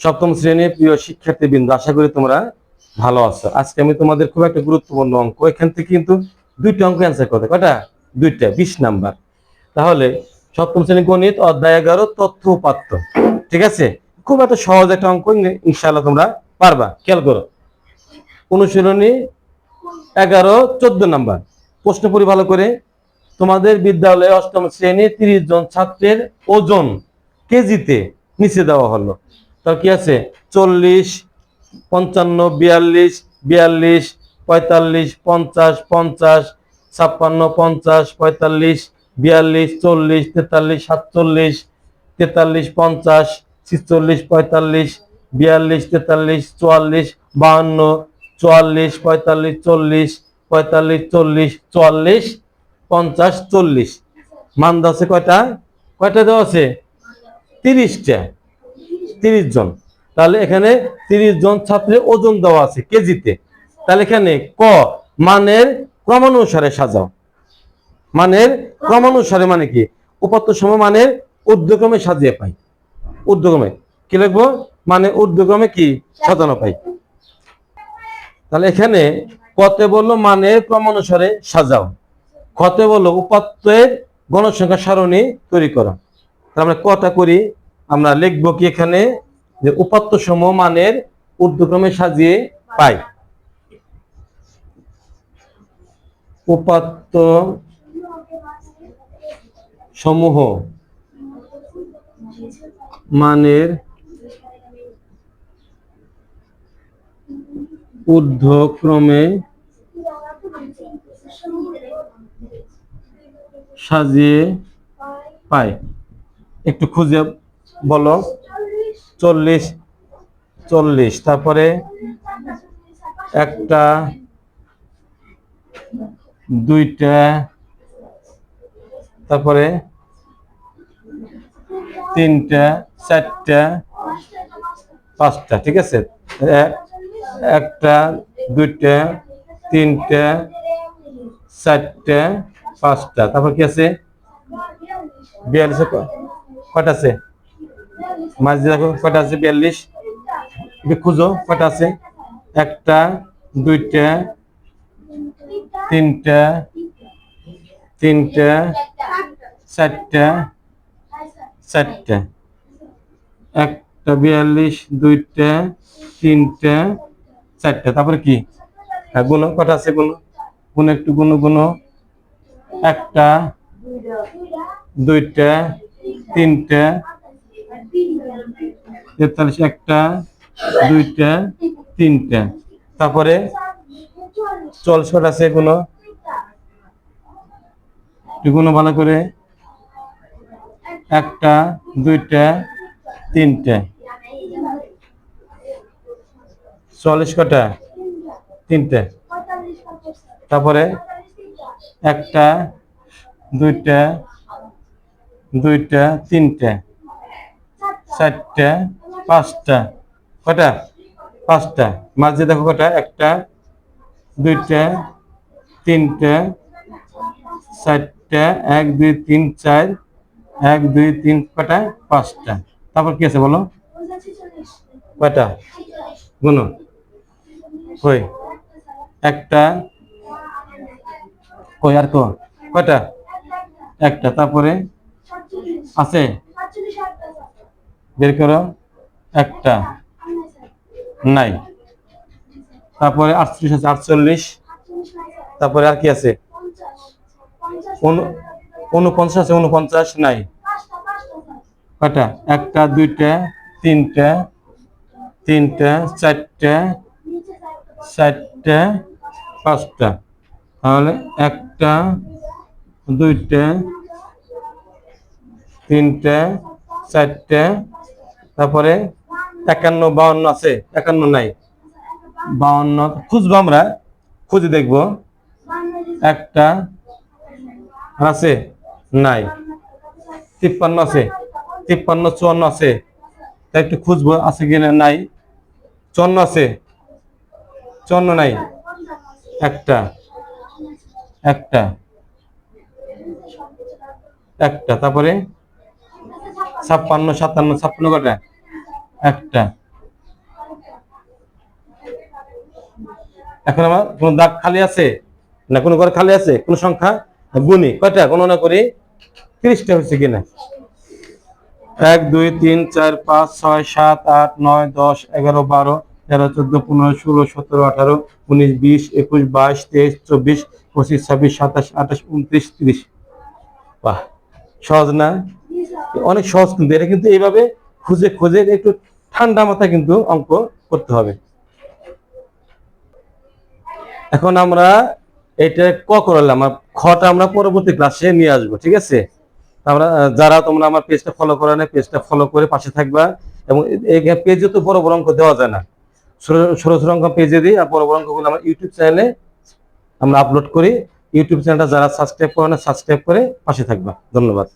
সপ্তম শ্রেণির প্রিয় শিক্ষার্থী বিন্দু আশা করি তোমরা ভালো আছো। আজকে আমি তোমাদের খুব একটা গুরুত্বপূর্ণ অঙ্ক, এখান থেকে কিন্তু দুইটা অঙ্ক অ্যান্সার করতে। কটা দুইটা, বিশ নাম্বার। তাহলে সপ্তম শ্রেণি গণিত, অধ্যায় এগারো, তথ্য উপাত্ত ঠিক আছে? খুব একটা সহজ একটা অঙ্ক ইনশাআল্লাহ তোমরা পারবা। খেয়াল করো। অনুশীলনী এগারো, চোদ্দ নাম্বার। প্রশ্ন পড়ি ভালো করে, তোমাদের বিদ্যালয়ে অষ্টম শ্রেণি তিরিশ জন ছাত্রের ওজন কেজিতে নিচে দেওয়া হলো। তার কি আছে? চল্লিশ, পঞ্চান্ন, বিয়াল্লিশ বিয়াল্লিশ, পঁয়তাল্লিশ, পঞ্চাশ পঞ্চাশ, ছাপ্পান্ন, পঞ্চাশ, পঁয়তাল্লিশ, বিয়াল্লিশ, চল্লিশ, তেতাল্লিশ, সাতচল্লিশ, তেতাল্লিশ, পঞ্চাশ, ছিচল্লিশ, পঁয়তাল্লিশ, বিয়াল্লিশ, তেতাল্লিশ, চুয়াল্লিশ, বাহান্ন, চুয়াল্লিশ, পঁয়তাল্লিশ, চল্লিশ পঁয়তাল্লিশ, চল্লিশ, চুয়াল্লিশ, পঞ্চাশ, চল্লিশ। মান আছে কয়টা? কয়টা দেওয়া আছে? তিরিশটা। তিরিশ জন। তাহলে এখানে তিরিশ জন ছাত্রের ওজন দেওয়া আছে কেজিতে। তাহলে এখানে ক, মানের ক্রমানুসারে সাজাও। মানের ক্রমানুসারে মানে কি? উপাত্ত সময় মানের ঊর্ধ্বক্রমে সাজিয়ে পাই। ঊর্ধ্বক্রমে। কি লিখব? মানে ঊর্ধ্বক্রমে কি? সাজানো পাই। তাহলে এখানে কতে বলল মানের ক্রমানুসারে সাজাও। কতে বলল উপাত্তের গণসংখ্যা সারণী তৈরি করা। আমরা কটা করি? আমরা লিখব কি এখানে? যে উপাত্ত সমূহ মানের ঊর্ধ্বক্রমে সাজিয়ে পাই। উপাত্ত সমূহ মানের ঊর্ধ্বক্রমে সাজিয়ে পাই। একটু খুঁজে বলো। চল্লিশ চল্লিশ। তারপরে একটা, দুইটা, তারপরে তিনটা, চারটা, পাঁচটা, ঠিক আছে? একটা, দুইটা, তিনটা, চারটা, পাঁচটা। তারপর কি আছে? বিয়াল্লিশে ক- কয়টা মাঝে দেখো, কয়টা আছে? বিয়াল্লিশ। একটু খুঁজো, কয়টা আছে? একটা, দুইটা, তিনটা তিনটা, চারটা চারটা। একটা, বিয়াল্লিশ, দুইটা, তিনটা, চারটা। তারপরে কি? হ্যাঁ গুনো কটা আছে গুনো? গুনো, একটু গুনো গুনো। একটা, দুইটা, তিনটা তেতাল্লিশ, একটা, দুইটা, তিনটা। তারপরে কটা আছে একটু গুনো ভালো করে একটা, দুইটা, তিনটা। চল্লিশ কটা তিনটে। তারপরে একটা, দুইটা দুইটা, তিনটা। চারটা পাঁচটা কটা পাঁচটা। মাঝে দেখো কটা একটা, দুইটা, তিনটা, চারটা, এক, দুই, তিন, চার, এক, দুই, তিন কটা পাঁচটা। তারপর কি আছে বলো? কয়টা? গুনো। কই? একটা। কই আর কো? কয়টা? একটা। তারপরে? আছে? বের করো। একটা নাই। তারপরে আটত্রিশ আছে, আটচল্লিশ। তারপরে আর কি আছে? উন- উনপঞ্চাশ আছে, উনপঞ্চাশ নাই। কয়টা? একটা, দুইটা, তিনটা তিনটা, চারটা চারটা, পাঁচটা। তাহলে একটা, দুইটা, তিনটা, চারটা, তারপরে একান্ন, বাউন্ন আছে, একান্ন নাই। বাউন্ন, খুঁজবো আমরা, খুঁজে দেখব। একটা আছে, নাই। তিপ্পান্ন আছে, তিপ্পান্ন, চুয়ান্ন আছে। তাই একটু খুঁজবো, আছে কিনা নাই। চুয়ান্ন আছে, চুয়ান্ন নাই। একটা একটা একটা, তারপরে ছাপ্পান্ন, সাতান্ন, ছাপ্পান্ন কটা একটা। এখন আমার কোনো দাগ খালি আছে? না, কোনো ঘর খালি আছে? কোন সংখ্যা? গুণি। কয়টা? গণনা করি। তিরিশটা হয়েছে কিনা? এক, দুই, তিন, চার, পাঁচ, ছয়, সাত, আট, নয়, দশ, এগারো, বারো, তেরো, চোদ্দ, পনেরো, ষোলো, সতেরো, আঠারো, উনিশ, বিশ, একুশ, বাইশ, তেইশ, চব্বিশ, পঁচিশ, ছাব্বিশ, সাতাশ, আঠাশ, উনত্রিশ, তিরিশ। বাহ, সহজ না? অনেক সহজ কিন্তু। এটা কিন্তু এইভাবে খুঁজে খুঁজে একটু ঠান্ডা মাথায় কিন্তু অঙ্ক করতে হবে। এখন আমরা এটা ক করলাম, আর খটা আমরা পরবর্তী ক্লাসে নিয়ে আসব, ঠিক আছে? আমরা যারা তোমরা আমার পেজটা ফলো করে না পেজটা ফলো করে পাশে থাকবা এবং পেজে তো বড় বড় অঙ্ক দেওয়া যায় না। ছোট ছোট অঙ্ক পেজে দিই, আর বড় বড় অঙ্কগুলো আমার ইউটিউব চ্যানেলে আমরা আপলোড করি। ইউটিউব চ্যানেলটা যারা সাবস্ক্রাইব করে না সাবস্ক্রাইব করে পাশে থাকবা। ধন্যবাদ।